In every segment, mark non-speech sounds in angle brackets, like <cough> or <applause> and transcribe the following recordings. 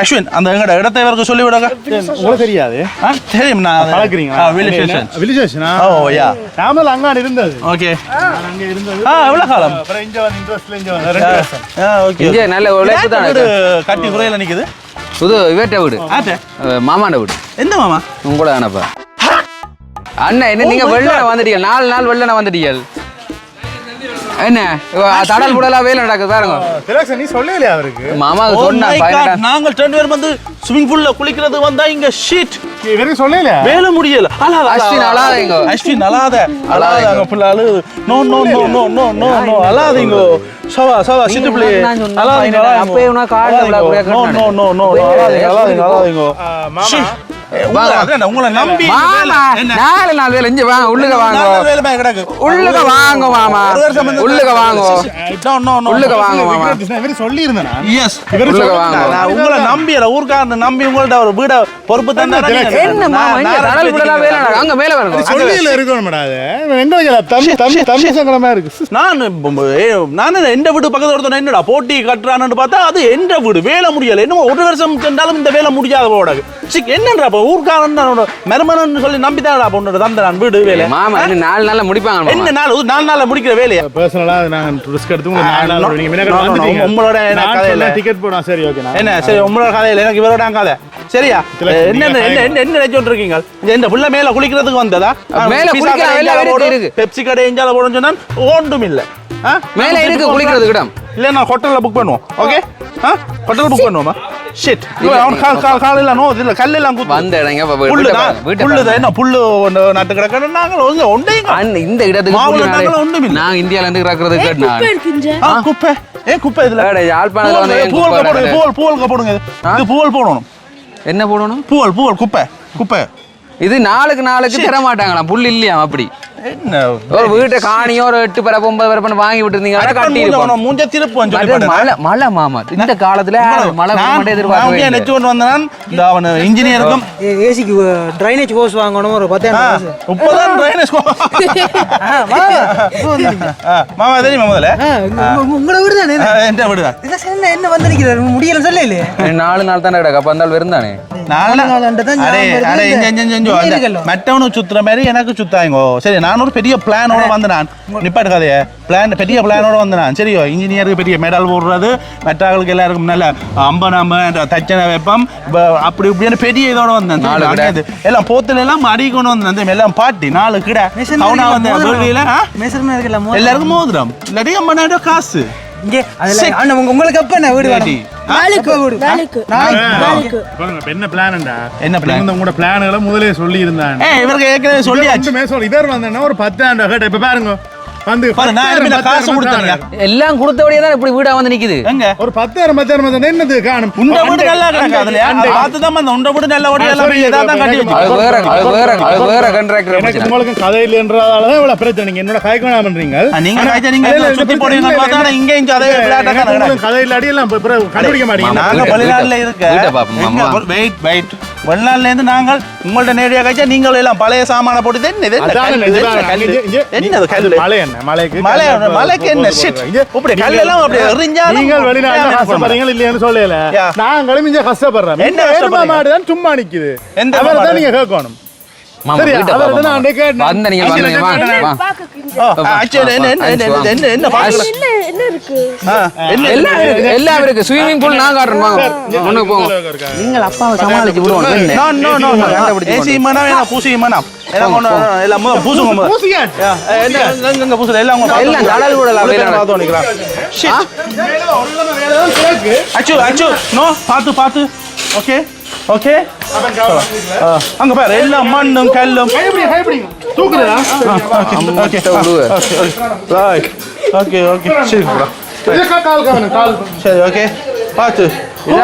அஸ்வின் அந்த எங்கட இடத்தை இவருக்கு சொல்லி விடுங்க உங்களுக்கு தெரியாது. தெரியும் நான் பழக்கிறீங்களா வில்லேஜ் ஸ்டேஷன் வில்லேஜ் ஸ்டேஷனா ஓ யா. நாமல் அங்காடி இருந்தது. ஓகே. நான் அங்க இருந்தது. ஆ எவ்வளோ காலம்? அப்புறம் இங்க வந்து இன்ட்ரெஸ்ட்ல இங்க வந்து ரெண்டு வருஷம். ஆ ஓகே இங்கே நல்ல உழைப்பு தான் வீடு கட்டி குறையில நிக்குது? புது இவர்கிட்ட வீடு. ஆட்டே மாமாண்ட வீடு. என்ன மாமா? உங்களோட அனுப்பா அண்ணா என்ன நீங்க வெள்ளன வந்துட்டீங்க. நாலு நாள் வெள்ளன வந்துட்டீங்க. என்ன? தடல் புடலா வேலை நடக்குது பாருங்க. திலக்ஷன் நீ சொல்லலையா அவருக்கு? மாமா Oh சொன்னா ரெண்டு பேரும் வந்து ஸ்விமிங் பூல்ல குளிக்கிறது வந்தா இங்க ஷீட் இவருக்கு சொல்லலையா வேல முடியல. அழாத, அஸ்வின் அழாதீங்க. அஸ்வின் அழாத. அழாதாங்க புள்ள அழுது no no no no no no no அழாதீங்க சவா சவா சிட்டு பிள்ளை. அழாதீங்க புரியா நோ நோ நோ நோ அழாதீங்க அழாதீங்க அழாதீங்க ஆ, மாமா. ஷீ. ஏ, உங்களை நம்பி? நாலு நாள் வேலை. இங்க வாங்க உள்ளுக வாங்க. உள்ளுக வாங்க மாமா. ஒரு வருஷம் வந்து- உள்ளுக வாங்க. உள்ளுக வாங்க மாமா. இவரு சொல்லி இருந்தேன் Yes. உள்ளுக வாங்க. நான் உங்களை ஊர்க்காரன் நம்பி உங்கள்ட்ட ஒரு வீட பொறுப்பு தந்தா என்ன மாமா இங்க தடல் புடலா வேலை அங்க மேல வருங்க சொல்லியில இருக்கணும் அது. எங்க தம்பி தம்பி தம்பி சங்கடமா இருக்கு. நான் நான் எந்த வீடு பக்கத்துல ஒருத்தன் என்னடா போட்டி கட்டுறான்னு பார்த்தா அது எந்த வீடு? வேலை முடியல. இன்னும் ஒரு வருஷம் சென்றாலும் இந்த வேலை முடியாத போட. சிக் என்னன்றா ஊர்க்காரன் மருமனன் சொல்லி நம்பி தானடா பொண்ணு தந்த நான் வீடு வேலை? மாமா இன்னும் நாலு நாள்ல முடிப்பாங்க என்ன நாள் நாலு நாள்ல முடிக்கிற வேலையா? பர்சனலா நாங்க ரிஸ்க் எடுத்து நாலு நாள் நீங்க. உங்களோட எனக்கு நான் கதை சொன்னா இல்ல. டிக்கெட் போடும் சரி ஓகே நான் என்ன சரி உங்களோட கதையில் எனக்கு இவரோட கதை. சரியா? என்ன என்ன என்ன நினைச்சுட்டு இருக்கீங்க இந்த புள்ள மேல குளிக்கிறதுக்கு வந்ததா? மேல குளிக்கிற இருக்கு. பெப்சி கடை இஞ்சால போடுன்னு சொன்னா ஒன்றும் இல்ல? மேல இருக்கு குளிக்கிறதுக்கு இடம்? இல்ல நான் ஹோட்டல்ல புக் பண்ணுவோம். ஓகே ஹோட்டல் புக் பண்ணுவோமா? ஷிட் அவன் கால் கால் காலையில நோ இல்ல கல்லெல்லாம் குத்து. வந்த இடங்க புல்லு. என்ன புல்லு ஒண்ணு நட்டு கிடக்கணும் நாங்கள் ஒண்ணு ஒன்றையும் அண்ணன் இந்த இடத்துக்கு ஒண்ணுமில்ல. நான் இந்தியால இருந்து கிடக்கிறது கேட்டு குப்பை ஆ, குப்பை. ஏ குப்பை இதுல? ஏன் பூவல் போடுங்க? பூவல் பூவல் போடுங்க இது. இது பூவல் போடணும். என்ன போடணும்? பூவல் பூவல் குப்பை குப்பை. இது நாளுக்கு நாளுக்கு தர மாட்டாங்களாம் புல் இல்லையா அப்படி. என்ன? ஒரு வீட்டை காணியோ ஒரு எட்டு பரப்பு ஒன்பது பரப்புன்னு வாங்கி விட்டுருந்தீங்கன்னா கட்டி மூஞ்ச திருப்பு மழை. மழை மாமா இந்த காலத்துல மழை இல்லை. நெச்சு கொண்டு வந்தேன் இந்த அவன் இன்ஜினியருக்கும் ஏசிக்கு ட்ரைனேஜ் ஹோஸ் வாங்கணும் ஒரு பத்தாயிரம் இப்பதான் மாமா தெரியுமா முதல்ல? உங்களோட வீடு தானே என்கிட்ட விடுதா என்ன என்ன வந்து நிக்கிறாரு முடியல சொல்லல நாலு நாள் தானே கிடக்கு அப்ப இருந்தாலும் அண்டை தான்? மற்றவனுக்கு சுத்துற மாதிரி எனக்கு சுத்தாங்கோ சரி நான் ஒரு பெரிய பிளானோட வந்து நான். நிப்பாட்டு கதைய. பிளான் பெரிய பிளானோட வந்து நான். சரியோ இன்ஜினியருக்கு பெரிய மெடல் போடுறது மற்றவர்களுக்கு எல்லாருக்கும் நல்ல அம்ப நாம தச்சனை வைப்பம் அப்படி இப்படின்னு பெரிய இதோட வந்தேன். எல்லாம் போத்துல எல்லாம் அடி கொண்டு வந்தேன் எல்லாம் பாட்டி நாலு கிட. அவனா வந்து எல்லாருக்கும் மோதிரம். இல்லாட்டி காசு. இங்கே அதுல அண்ணா உங்க- உங்களுக்கு அப்ப என்ன வீடு. வேணும்? வேலைக்கு வீடு. நாளைக்கு இப்ப என்ன பிளான்டா என்ன plan? உங்களோட பிளான்களை முதலே சொல்லி இருந்தாங்க இவருக்கு ஏற்கனவே சொல்லியாச்சு. சொல்லி இவர் வந்தேன்னா ஒரு பத்தாயிரம் ரூபாய் கேட்ட இப்ப பாருங்க. வந்து காசு. பத்தாயிரம். எல்லாம் கொடுத்தபடியே தான் இப்படி வீடா வந்து நிக்குது. எங்க? ஒரு பத்தாயிரம் பத்தாயிரம் பத்தாயிரம் என்னது காணும்? உண்ட வீடு நல்லா கிடக்கு பார்த்து தான் அந்த உண்ட வீடு நல்ல ஓடி எல்லாம் கட்டி அது வேற அது வேற அது வேற கண்ட்ராக்டர் எனக்கு உங்களுக்கு கதை இல்லைன்றதால தான் இவ்வளவு பிரச்சனை. நீங்க என்னோட கை வேணாம் பண்றீங்க நீங்க ஆனா- காய்ச்சா நீங்க இல்ல, இல்ல, சுத்தி போடுவீங்க பார்த்தா இங்க இங்க அதே உங்களுக்கு கதை இல்லாடி எல்லாம் கண்டுபிடிக்க மாட்டீங்க. நாங்க இருக்க. வெயிட் வெயிட் வெளிநாட்டுல இருந்து நாங்கள் உங்கள்ட்ட நேரடியா காய்ச்சா நீங்கள் எல்லாம் பழைய சாமான போட்டு மலைக்கு என்ன இப்படி கல்லெல்லாம் அப்படி எறிஞ்சாலும் நீங்கள் வெளிநாட்டுல கஷ்டப்படுறீங்க இல்லையான்னு சொல்லல. நாங்களும் இங்க கஷ்டப்படுறோம் என்ன எருமை? மாடு தான் சும்மா நிக்குது எந்த மாடு? தான் நீங்க கேட்கணும் மாமா சரியா? வீட்டை அவர் பாப்போம், தான் மாமா. அன்னைக்கு. வந்த நீங்க எல்லாம் இருக்கு ஸ்விமிங் பூல் நான் காட்டுறேன் வாங்க ஒண்ணுக்கு போங்க நீங்கள் அப்பாவை சமாளிச்சு விடுவோம் என்ன? ஏசி. மனம் பூசி மனம். எல்லாம் பூசுங்க என்ன? எல்லாம் எல்லாம் நிக்கலாம். Shit. கேக்கு. அச்சு, அச்சு, no, பார்த்து, பார்த்து. Okay, okay. அங்க பாரு எல்லாம் மண்ணும் கல்லும். தூக்குறதா? Okay okay. ஓகே சரி கால். சரி ஓகே. பார்த்து Oh.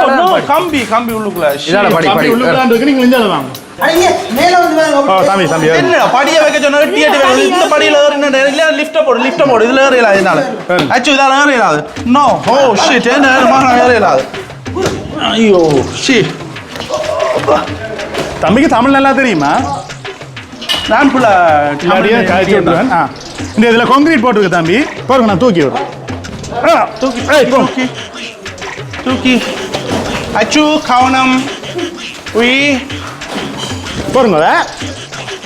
கம்பி கம்பி உள்ளுக்குள்ள. உள்ளுக்குள்ளாண்டு இருக்கு, நீங்க இந்தால வாங்க. ஐயா மேல வந்து பாருங்க ஓ, தம்பி, தம்பி. என்ன படிய வைக்க சொன்னா எட்டி வைக்க இந்த படியில ஏறி என்ன இல்ல லிஃப்ட் போடு லிஃப்ட் போடு. இதுல ஏறல இதனால அச்சு இதால ஏறல நோ ஓ ஷிட் என்ன மாறா ஏறல ஐயோ ஷிட் தம்பிக்கு தமிழ் நல்லா தெரியுமா? நான் புள்ள இல்லாட்டியே காய்ச்சி விட்டுருவேன். ஆ. இந்த இதுல கான்கிரீட் போட்டிருக்கு தம்பி. பாருங்க நான் தூக்கி விடுறேன். ஆ, தூக்கி. தூக்கி. தூக்கி. அச்சு கவனம். உய். பாருங்க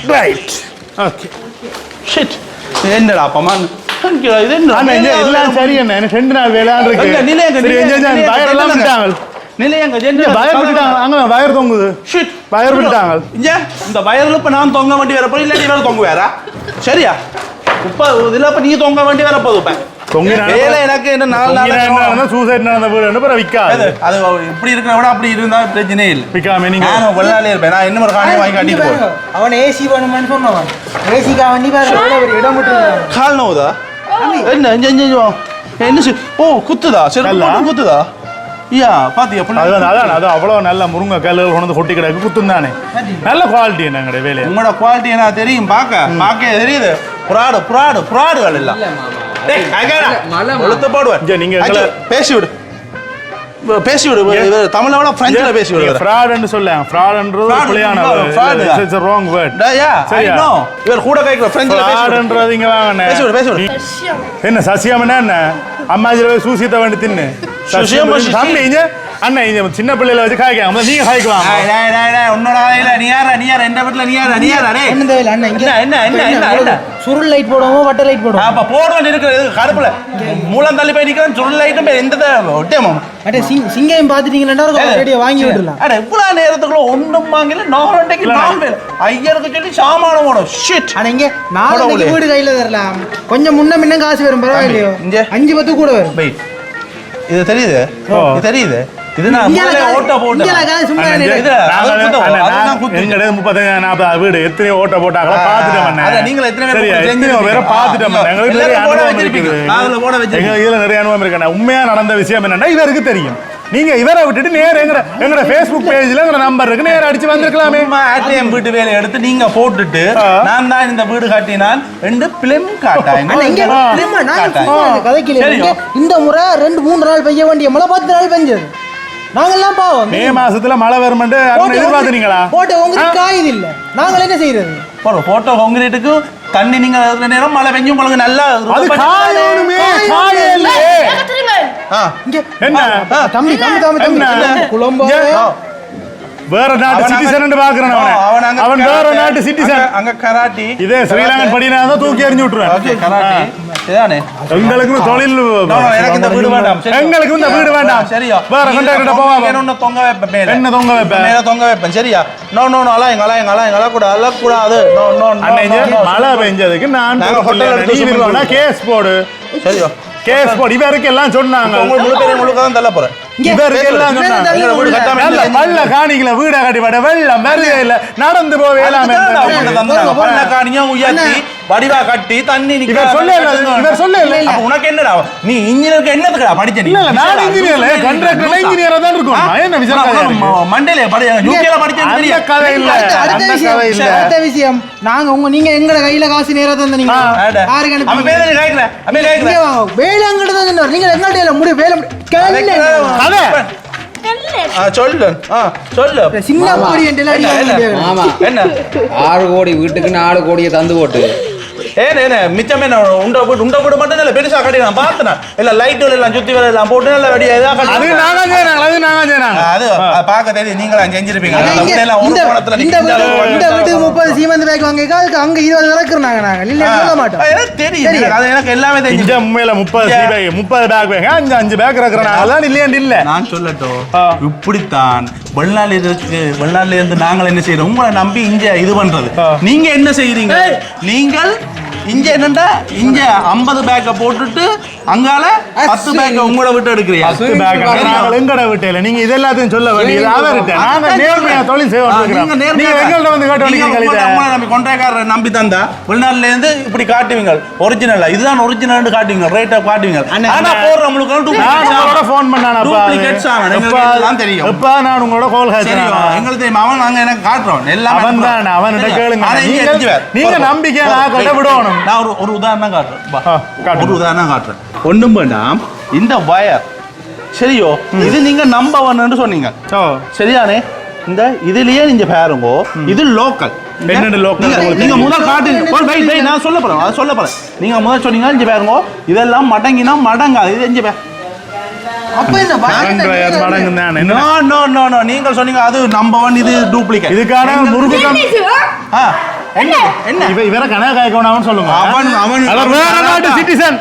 ரைட் ஓகே ஷிட் என்னடா அப்பமான் இது என்ன? எல்லாம் சரி அண்ணா. எனக்கு ரெண்டு நாள் வேலையான் இருக்கு. நிலையங்க, வயர். விட்டாங்க இங்க வயர் விட்டாங்க அங்க வயர் தொங்குது. ஷிட் வயர் விட்டாங்க இங்க இந்த வயர்ல இப்ப நான் தொங்க வேண்டி வரப்போ இல்லாட்டி வேற தொங்க வேற சரியா? இப்ப இதுல இப்ப நீ தொங்க வேண்டி வரப்போது இப்ப. தொங்கினா வேலை எனக்கு என்ன நாலு நாள் சூசைட் நடந்த வீடு பிறகு விற்காது அது இப்படி இருக்கிற விட அப்படி இருந்தா பிரச்சனையே இல்லை. விற்காம நீங்க நான் வெள்ளாலே இருப்பேன். நான் என்ன ஒரு காணியை வாங்கி காட்டிட்டு போறேன். அவன் ஏசி வேணுமான்னு சொன்னவன் ஏசிக்கா வண்டி பெரிய இடம் கால் நோவுதா? என்ன. என்ன ஓ குத்துதா? சரி குத்துதா? ஐயா பாத்தியா அதான் அதான் அது அவ்வளவு நல்ல முருங்கை கல்லு கொண்டு வந்து கொட்டி கிடக்கு குத்தும் தானே? நல்ல குவாலிட்டி என்னங்கட வேலையை? உங்களோட குவாலிட்டி என்ன தெரியும்? பார்க்க பார்க்க தெரியுது. புறாடு புறாடு புறாடுகள் எல்லாம். வெளுத்து போடுவேன். நீங்க எங்களை- பேசி விடு பேசி தமிழை விட பிரெஞ்சில் பேசி விடு. ஃப்ராட்னு ஃப்ராட்ன்றது பிள்ளையான. It's wrong word. இவர் கூட கேட்கல பிரெஞ்சில். ஃப்ராட்ன்றது இங்க வாங்கண்ணே பேசி விடு பேசி விடு என்ன சசியாமனா என்ன அம்மாஜில போய் சூசியத்தை வேண்டி தின்னு. சுசியம் சசியம் சுசி. தம்பி இங்க. அண்ணன் இங்க சின்ன பிள்ளையில வச்சு காய்க்காம நீங்க காய்க்கலாம். டேய், டேய், டேய், டேய், உன்னோட ஆளையில நீ யாரா நீ யாரா எந்த வீட்டுல நீ யாரா நீ யாரா டேய். என்ன அண்ணன் இங்க. என்ன, என்ன, என்ன, என்ன? சுருள் லைட் போடுவோமோ வட்ட லைட் போடுவோம்? அப்ப போடுவேன் இருக்கிறது கருப்புல. மூலம் தள்ளி போய் நிக்கிறேன் சுருள் ஐட்டம் எந்த ஒட்டேமாம் அட்டே சிங் சிங்கையும் பார்த்துட்டீங்கன்னா ஒரு ரேடியோ வாங்கி விடலாம் அட இவ்வளவு நேரத்துக்குள்ள ஒண்ணும் வாங்கல நாலண்டைக்கு நாலு பேர். ஐயருக்கு சொல்லி சாமானம் போடும். ஷிட் ஆனா இங்க போடவுளே. வீடு கையில தரலாம். கொஞ்சம் முன்ன முன்ன காசு வரும் பரவாயில்லையோ? இங்க. அஞ்சு பத்து கூட வரும். வெயிட் இது தெரியுது. இது தெரியுது இது நான் ஓட்ட போட்டேன் முப்பத்தஞ்சு நாற்பது வீடு எத்தனையோ ஓட்ட போட்டாங்களா. அண்ணே. நீங்க எத்தனை பேர். எங்களுக்கு நிறைய போட அனுபவம். இருக்குது. எங்க இதுல நிறைய அனுபவம் இருக்கு உண்மையா நடந்த விஷயம் என்னன்னா இவருக்கு தெரியும் நீங்க இவரை விட்டுட்டு நேர எங்கட எங்கட Facebook பேஜ்ல எங்கட நம்பர் இருக்கு. நேர அடிச்சு வந்திருக்கலாமே. ATM வீட்டு வேலையை எடுத்து நீங்க போட்டுட்டு. நான் தான் இந்த வீடு காட்டினான் ரெண்டு பிலிம் காட்டாங்க இந்த முறை ரெண்டு மூணு நாள் பெய்ய வேண்டிய மழை பத்து நாள் பெஞ்சது. நாங்கெல்லாம் பாவம். மே மாசத்துல மழை அண்ணன் எதிர்பார்த்தீங்களா? போட்டு உங்களுக்கு காயுது இல்ல நாங்கள் என்ன செய்யறது? ஒரு போட்டோ காங்கிரீட்டுக்கு தண்ணி நீங்க நேரம் மழை பெஞ்சும் உங்களுக்கு நல்லா என்ன? தம்பி தம்பி தம்பி என்ன? தம்பி குழம்போ. வேற நாட்டு சிட்டிசன் பாக்குறேன் அவன். அவன் அங்க அவன் வேற நாட்டு சிட்டிசன் அங்க- அங்க கராட்டி இதே ஸ்ரீலங்கன் படினா தூக்கி எறிஞ்சு விட்டுருவேன். எங்களுக்கும் தொழில் எனக்கு இந்த வீடு வேண்டாம். எங்களுக்கு இந்த வீடு வேண்டாம். சரியா. வேற நீங்க கண்டாக்ட தொங்க போவா வைக்கணும்னு தொங்க வைப்பேன் மேல. என்ன தொங்க வைப்ப? மேல தொங்க வைப்பேன். சரியா? நோ நோ நோ அலாம் அலாம் அலாம் அழக்கூடாது அழக்கூடாது நோ நோ அன்னைக்கு நோ, நோ. மழை பெஞ்சதுக்கு நான். நீ கேஸ் போடு. சரியா கேஸ் போடு. இவருக்கு எல்லாம் சொன்னாங்க. உங்களுக்கு முழு பேரையும் முழுக்க தான் தள்ள போறேன். இவருக்கு எல்லாம் இவரை சொன்னாங்க. தள்ளி எங்களை வீடு கட்டி விட வெள்ளம் வருகை இல்ல. நடந்து இருந்தாங்க. உங்கள்ட்ட தந்தேன். பண்ண காணியும் உயர்த்தி வடிவா கட்டி தண்ணி நிக்க இவர் சொல்ல இல்ல, இவர் சொல்ல இல்ல. அப்ப உனக்கு என்னடா? நீ இன்ஜினியருக்கு என்னத்துக்குடா படிச்ச நீ? இல்ல இல்ல நான் இன்ஜினியர்ல கண்ட்ராக்டர்ல இன்ஜினியரா தான் இருக்கும் என்ன விசாரிக்கிறேன்? மண்டேல படி யூகேல தெரியும் கதை இல்ல. அந்த விஷயம். கதை இல்ல. அடுத்த விஷயம். நாங்க உங்க நீங்க எங்கட கையில காசு நேரா தந்தீங்க. யாருக்கு அனுப்பி அவன் இங்க கேட்கல வாங்க. வேலை அங்கிட்ட தான். நீங்க எங்கள்ட்ட இல்ல முடி வேலை கல்ல. கதை. சொல்லு. சொல்லு. சின்ன ஆமா என்ன ஆறு கோடி வீட்டுக்கு நாலு கோடியை தந்து போட்டு. ஏன் என்ன மிச்சம் என்ன? உண்ட போட்டு உண்ட போட்டு மட்டும் இல்ல பெருசா கட்டி நான். பார்த்தேன் இல்ல லைட் எல்லாம் சுத்தி வர எல்லாம் போட்டு நல்ல வெடியா இதா கட்டி அது நாங்க செய்யறாங்க அது நாங்க செய்யறாங்க. அது பார்க்க தெரியும் நீங்களும் செஞ்சிருப்பீங்க. இந்த- வீட்டுக்கு முப்பது சீமந்து பேக் வாங்க அதுக்கு அங்க இருபது இறக்குறாங்க நாங்க. இல்ல சொல்ல மாட்டோம். எனக்கு தெரியும். அது எனக்கு எல்லாமே தெரியும். உண்மையில முப்பது இங்க- பேக் முப்பது பேக் பேக் அஞ்சு அஞ்சு பேக் இருக்கிறாங்க அதான் இல்லையாண்டு இல்ல. நான் சொல்லட்டும். இப்படித்தான் வெளிநாட்டுல இருக்கு வெளிநாட்டுல இருந்து நாங்கள் என்ன செய்யறோம் உங்களை நம்பி இங்க இது பண்றது. நீங்க என்ன செய்யறீங்க நீங்கள் இங்க என்னண்டா? இங்க 50 பேக்க போட்டுட்டு அங்கால பத்து பேக்க உங்களோட விட்டு எடுக்கிறீங்க பத்து பேக் நாங்கள் எங்கட விட்டேல நீங்க இது எல்லாத்தையும் சொல்ல வேண்டியது. அவர்கிட்ட. நாங்க நேர்மையா தொழில் செய்ய நேர்மையா- நீங்க எங்கள்ட்ட வந்து காட்ட நீங்க வேண்டியது உங்களை- உங்களை நம்பி கொண்டைக்காரரை நம்பி தந்தா வெளிநாட்டுல இருந்து இப்படி காட்டுவீங்க ஒரிஜினலா இதுதான் ஒரிஜினல் காட்டுவீங்க ரேட்டா காட்டுவீங்க ஆனா போடுறவங்களுக்கு நான் உங்களோட ஃபோன் பண்ணானப்பா. தெரியும். எப்பா நான் உங்களோட கால் எங்களுக்கு தெரியும். அவன் நாங்க எனக்கு காட்டுறோம். எல்லாமே அவன். தான் அவன்கிட்ட சரியா? கேளுங்க. நீங்க- வேற. நீங்க பாரு. நான் ஒரு ஒரு உதாரணம் காட்டுறேன். ஒரு உதாரணம் காட்டுறேன் ஒண்ணும் வேண்டாம் இந்த வயர் சரியோ இது நீங்க நம்ப ஒன்னு சொன்னீங்க ஓ சரியானே இந்த இதுலயே நீங்க பாருங்க இது லோக்கல் நீங்க? முதல் காட்டு wait, நான் சொல்ல போறேன் அதை சொல்ல போறேன் நீங்க முதல் சொன்னீங்க இங்க பாருங்க இதெல்லாம் மடங்கினா மடங்காது இது இங்க பாரு. அப்ப என்ன ரெண்டு வயர் மடங்கு தான் என்ன நோ நோ நோ நோ நீங்கள் சொன்னீங்க அது நம்பர் ஒன் இது டூப்ளிகேட் இதுக்கான ஆ என்ன? என்ன? இவ இவர சொல்லுங்க. அவன் அவன் வேற நாட்டு சிட்டிசன்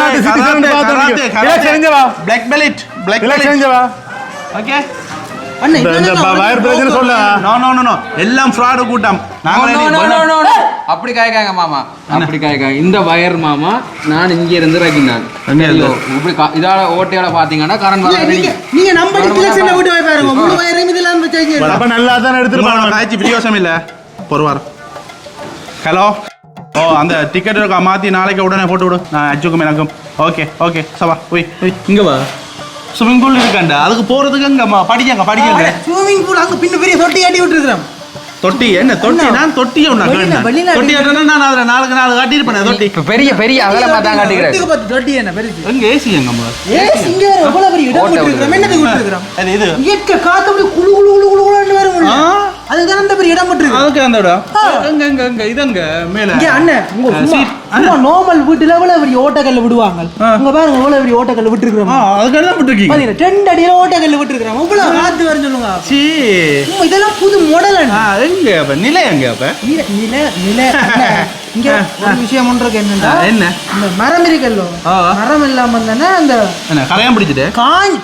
நாட்டு சிட்டிசன் செஞ்சவா பிளாக் பெல்ட் பிளாக் பெல்ட் செஞ்சவா ஓகே எல்லாம் ஃப்ராட் கூட்டம். அப்படி காய்க்காங்க மாமா. அப்படி காய்க்காங்க இந்த வயர் மாமா நான் இங்க இருந்து ரகினான்? இப்படி இதால ஓட்டையால பாத்தீங்கன்னா கரண்ட் வர நீங்க விட்டு போய் பாருங்க. முழு வயரையும் இதெல்லாம் நல்லா தான் எடுத்துருப்பாங்க காய்ச்சி பிரியோசம் இல்ல. பொறுவார் ஹலோ ஓ அந்த டிக்கெட் இருக்கா மாத்தி நாளைக்கு உடனே போட்டு விடு. நான் அச்சுக்கும் எனக்கும். ஓகே ஓகே சவா போய் போய். இங்க வா. ஸ்விம்மிங் பூல் இருக்காண்டா? அதுக்கு போறதுக்கு அங்க ம- படிக்கங்க படிக்கங்க. ஸ்விமிங் பூல் அங்க பின்ன பெரிய தொட்டி காட்டி விட்டுருக்கிறோம் தொட்டி என்ன தொட்டி? நான் தொட்டி ஒண்ணா வெளியில- கேட்டேன். வெளிநாட்டு- தொட்டி நான் அதுல நாளுக்கு நாலு காட்டி இருப்பேன் தொட்டி. இப்ப பெரிய பெரிய அகலமா தான் பார்த்து தொட்டி என்ன? பெருசு எங்க ஏசி எங்க அம்மா? ஏ இங்க வேற எவ்வளவு பெரிய இடம் ஓட்டை விட்டுருக்கிறோம் என்னது விட்டுருக்கிறோம் அது இது. இயற்கை காத்து குளு குளு குளு குளுன்னு வரும் அதுதான் அந்த பெரிய இடம் விட்டுருக்கு அதுக்கு அந்த இடம் எங்க எங்க எங்க இது எங்க மேல. இங்க அண்ணன் உங்க சும்மா நார்மல் வீட்டுல எவ்வளவு பெரிய ஓட்டக்கல்ல விடுவாங்க. உங்க பாருங்க எவ்வளவு பெரிய ஓட்டக்கல்ல விட்டுருக்கிறோம். ஆ அதுக்கு என்ன விட்டுருக்கீங்க. பாத்தீங்களா? ரெண்டு அடியில ஓட்டக்கல்ல விட்டுருக்கிறோம். எவ்வளவு காத்து வரும் சொல்லுங்க. சீ. இதெல்லாம் புது மாடல் ஆ எங்க அப்ப? நிலை எங்க அப்ப? நில நில. <laughs> இங்க ஒரு விஷயம் ஒன்று இருக்கு என்னன்னா என்ன? இந்த மரம் இருக்குல்ல. மரம் இல்லாம இருந்தானே அந்த கரையான் பிடிச்சிட்டு?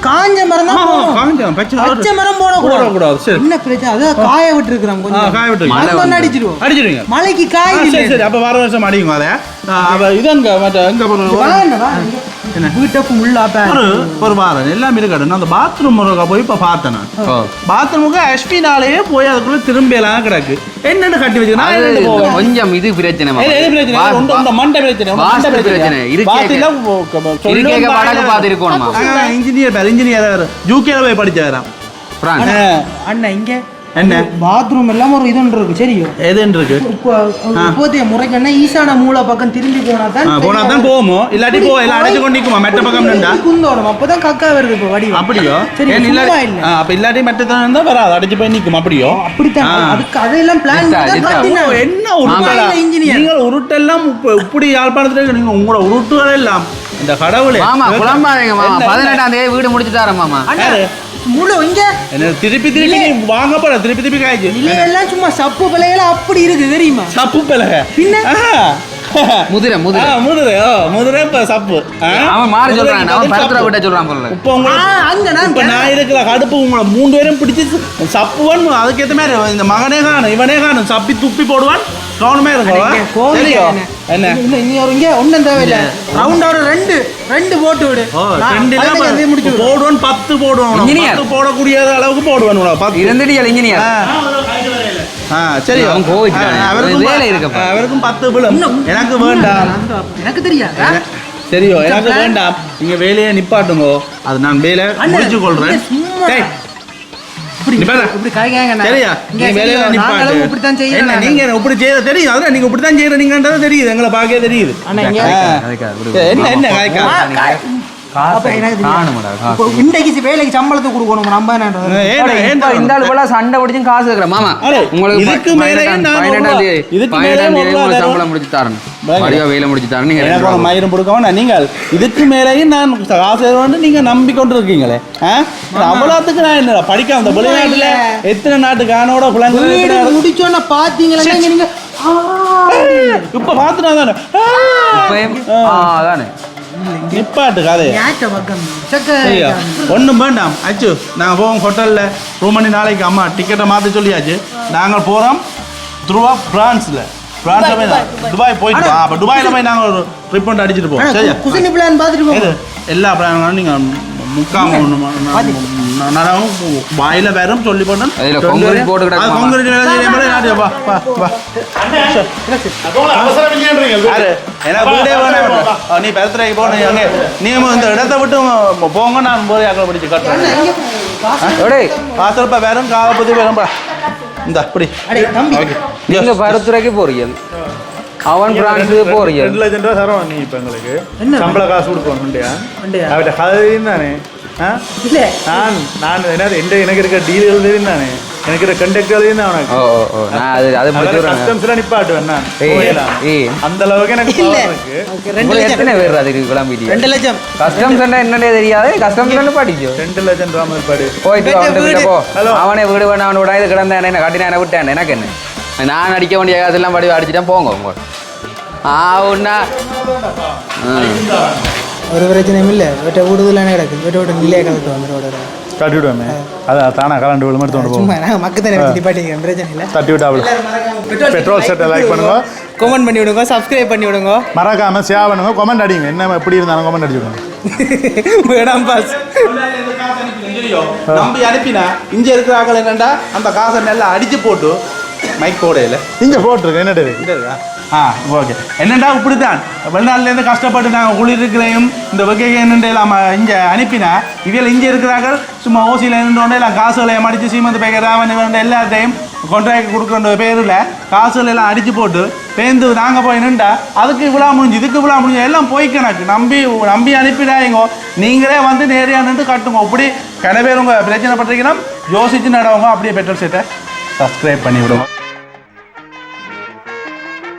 காஞ்ச மரம் தான் பச்சை மரம். போடக்கூடாது. போடக்கூடாது சரி. என்ன பிரச்சனை? அதான் காய விட்டுருக்கிறோம் கொஞ்சம். காய விட்டு மழை மழை வந்து. அடிச்சிருவோம் அடிச்சிருவீங்க. மழைக்கு காய் சரி அப்ப வர வருஷம் அடிக்குங்க அதை. இது எங்க மற்ற எங்க ஒரு என்ன வீட்டை ஃபுல்லா ஒரு ஒரு வாரம். எல்லாம் இருக்கட்டும் அந்த பாத்ரூம் போய் இப்ப பார்த்தேன். பாத்ரூமுக்கு அஸ்வினாலேயே போய் அதுக்குள்ள திரும்பி எல்லாம் கிடக்கு. என்னன்னு கட்டி வச்சு நான் அது என்னன்னு போவேன்? கொஞ்சம் இது பிரச்சனை மண்டை பிரச்சனை, மண்டை பிரச்சனை. இன்ஜினியர் இன்ஜினியர் யூகேல போய் படிச்சாராம். அண்ணா இங்க. என்ன? பாத்ரூம் எல்லாம் ஒரு இது ஒன்று இருக்கு சரியோ? எதுன்னு இருக்கு? இப்போ இப்போதைய முறைக்குன்னா ஈசான மூளை பக்கம் திரும்பி போனா தான் ஆ, போனா தான் போவோமோ இல்லாட்டி போ எல்லாம் அடைச்சு கொண்டு நிக்குமா? மெட்ட பக்கம் நின்றா? குந்தோணும் அப்பதான் கக்கா வருது இப்போ வடி அப்படியோ? சரி, இல்லாட்டி அப்ப இல்லாட்டி மெட்டத்தான் இருந்தா வராது. அடைச்சு போய் நிக்கும். அப்படியோ? அப்படித்தான். அதுக்கு அதெல்லாம் பிளான் என்ன உருட்டலா engineer. நீங்கள் உருட்டெல்லாம் இப்ப இப்படி யாழ்ப்பாணத்துல இருக்கு. நீங்க உங்களோட உருட்டுகள் எல்லாம் இந்த கடவுளே. மாமா குழம்பாதீங்க மாமா. என்ன, பதினெட்டாம் தேதி வீடு முடிச்சு தரேன் மாமா மூளை இங்க. என்ன திருப்பி திருப்பி நீ வாங்க போற திருப்பி திருப்பி காய்ச்சி இல்ல எல்லாம் சும்மா சப்பு பிள்ளைகள அப்படி இருக்கு தெரியுமா? சப்பு பிளக பின்ன? முதிரை முதிரை. முதுரை. ஓ முதுரை இப்ப சப்பு. ஆ? அவன் மாறி முதுரைக்கு சொல்றான் அவன் பதில் பருத்துற சப்பு. விட்ட சொல்றான் போல இப்ப உங்களை அங்க நான் இப்ப நான் இருக்கிற கடுப்பு உங்களை மூணு பேரும் பிடிச்சி சப்புவன் அதுக்கேத்த மாதிரி இந்த மகனே காணும் இவனே காணும் சப்பி துப்பி போடுவான். கவனமே இருக்கும் என்ன? நீ ஒரு இங்க ஒண்ணும் தேவையில்ல. ரவுண்டா ஒரு ரெண்டு ரெண்டு போட்டு விடு. ரெண்டுல முடிச்சு விடு. போடுவான் பத்து. Engineer. பத்து போடக்கூடிய அளவுக்கு போடுவான் பத்து. இருந்துட்டு இன்ஜினியர். ஆ. ஆ சரி. அவன். ஆ, அவருக்கும் வேலை ப- இருக்குப்பா. அவருக்கும் பத்து இன்னும் எனக்கு வேண்டாம். எனக்கு தெரியாதா? சரியோ எனக்கு வேண்டாம். நீங்க வேலையை நிப்பாட்டுங்க. அது நான் வேலை முடிச்சு கொள்றேன் இன்றைக்கு வேலைக்கு சம்பளத்தை கொடுக்கணும்? நம்ம இந்த ஆள் போல சண்டை பிடிச்சும் காசு இருக்கிற மாமா உங்களுக்கு இதுக்கு தரும். சம்பளம் முடிச்சு தரேன் வடிவா வேலை முடிச்சு தரேன் நீங்க எனக்கு மயிரும் கொடுக்கவா நீங்கள் இதுக்கு மேலேயும் நான் காசு வந்து நீங்க நம்பிக்கொண்டு இருக்கீங்களே? அவ்வளோத்துக்கு நான் என்ன படிக்க அந்த வெளிநாட்டுல எத்தனை நாட்டு கானோட குழந்தை முடிச்சோன்னா பாத்தீங்களா நீங்க ஆ, இப்ப பார்த்துனா தானே? அதானே. நிப்பாட்டு சரியா ஒன்றும் வேண்டாம். அச்சு நாங்கள் போவோம் ஹோட்டலில். ரூம் பண்ணி நாளைக்கு அம்மா டிக்கெட்டை மாற்ற சொல்லியாச்சு. நாங்கள் போகிறோம் துருவா பிரான்ஸில். பிரான்ஸில் போய் துபாய் போயிட்டு வா அப்போ துபாயில் போய் நாங்கள் ஒரு ட்ரிப் பண்ணி அடிச்சிட்டு போவோம் சரியா குசினி பிளான் பாத்துட்டு இது போங்க எல்லா பிளான்களும் நீங்கள் முக்காம நடவும் வாயில வேறும் சொல்லி அதுல concrete போட்டு கிடக்கு. கொங்கிரீட் வேலை செய்ய மாதிரி நாட்டு வா வா வா எனக்கு வீடே வேணாம் நீ பெருத்துறைக்கு போன அங்கே நீ இந்த இடத்த விட்டு போங்க நான் போய் அக்கறை பிடிச்சி கட்டுறேன் எடேய் காசல்பா வேறும் காவப்பதி வேறும் இந்த அப்படி. அடே தம்பி. ஓகே. நீங்க பருத்துறைக்கு போறீங்க. அவன் பிரான்ஸுக்கு போறீங்க. ரெண்டு லட்சம் ரூபா தரோம் நீ இப்ப எங்களுக்கு. என்ன? சம்பள காசு இல்லையா உண்டையா? அவட்ட கதையும் தானே? நான் நான் எந்த எனக்கு இருக்க தெரியும் தானே? எனக்கு கண்டக்டர்லேயும் தான் உனக்கு ஓ ஓ நான் அது அது முடிச்சு விடுறேன். கஸ்டம்ஸ்ல நிப்பாட்டுவேன் நான் ஏய். அந்த அளவுக்கு எனக்கு இருக்கு. ஓகே, ரெண்டு எத்தனை பேர் அதுக்கு கிளம்பிட்டீங்க? ரெண்டு லட்சம். கஸ்டம்ஸ் என்னன்னே தெரியாது. கஸ்டம்ஸ் பாட்டிச்சோ ரெண்டு லட்சம் ரூபா மேற்பாடு போயிட்டு வீடு. வீட்டை போ. அவனே வீடு வேணும் அவனோட இது கிடந்தேன் என்ன கட்டினா என்ன விட்டேன் எனக்கு என்ன? நான் அடிக்க வேண்டிய காசெல்லாம் படி அடிச்சுட்டேன் போங்க உங்க ஆ ஒரு பிரச்சனையும் இல்லை. வீட்டை விடுதலானே கிடக்கு வீட்டை விட்டு நிலையே கலந்து வந்துடும் தட்டி விடுவேமே அதான் தானா கலண்டு விழுந்து எடுத்து கொண்டு போகும் சும்மா நான் மக்கள் தானே வச்சு நிப்பாட்டிக்கிறேன் பிரச்சனை இல்லை. தட்டி விட்டாவில் பெட்ரோல் செட்டை லைக் பண்ணுங்க. கமெண்ட் பண்ணி விடுங்க சப்ஸ்கிரைப் பண்ணி விடுங்க. மறக்காம ஷேர் பண்ணுங்க கமெண்ட் அடிங்க. என்ன எப்படி இருந்தாலும் கமெண்ட் அடிச்சு விடுங்க. வேணாம் பாஸ். நம்பி அனுப்பினா இங்க இருக்கிற ஆக்கள் என்னண்டா? அந்த காசை நல்லா அடிச்சு போட்டு மைக் போடையில இங்க போட்டிருக்கு இங்க இருக்கா? ஆ ஓகே என்னண்டா இப்படித்தான்? வெளிநாட்டிலேருந்து கஷ்டப்பட்டு நாங்கள் குளிர் இந்த வெக்கைன்னு எல்லாம் இங்கே அனுப்பினா? இதில் இங்கே இருக்கிறாங்க சும்மா ஓசியில் நின்றோண்டே எல்லாம் காசுகளை மடித்து சீமந்து பேக ராமன் எல்லாத்தையும் கொண்டாக்கி கொடுக்குற பேரில் காசுகள் எல்லாம் அடித்து போட்டு பேந்து நாங்கள் போய் நின்றா அதுக்கு இவ்வளோ முடிஞ்சு இதுக்கு இவ்வளோ முடிஞ்சு எல்லாம் போய் கணக்கு. நம்பி நம்பி அனுப்பிடாங்க நீங்களே வந்து நேரடியாக நின்று கட்டுங்க. அப்படி கன பேர் உங்கள் பிரச்சனை பட்டிருக்கீங்கன்னா யோசிச்சு நடவங்க. அப்படியே பெட்ரோல் சீட்டை சப்ஸ்கிரைப் பண்ணி விடுவோம்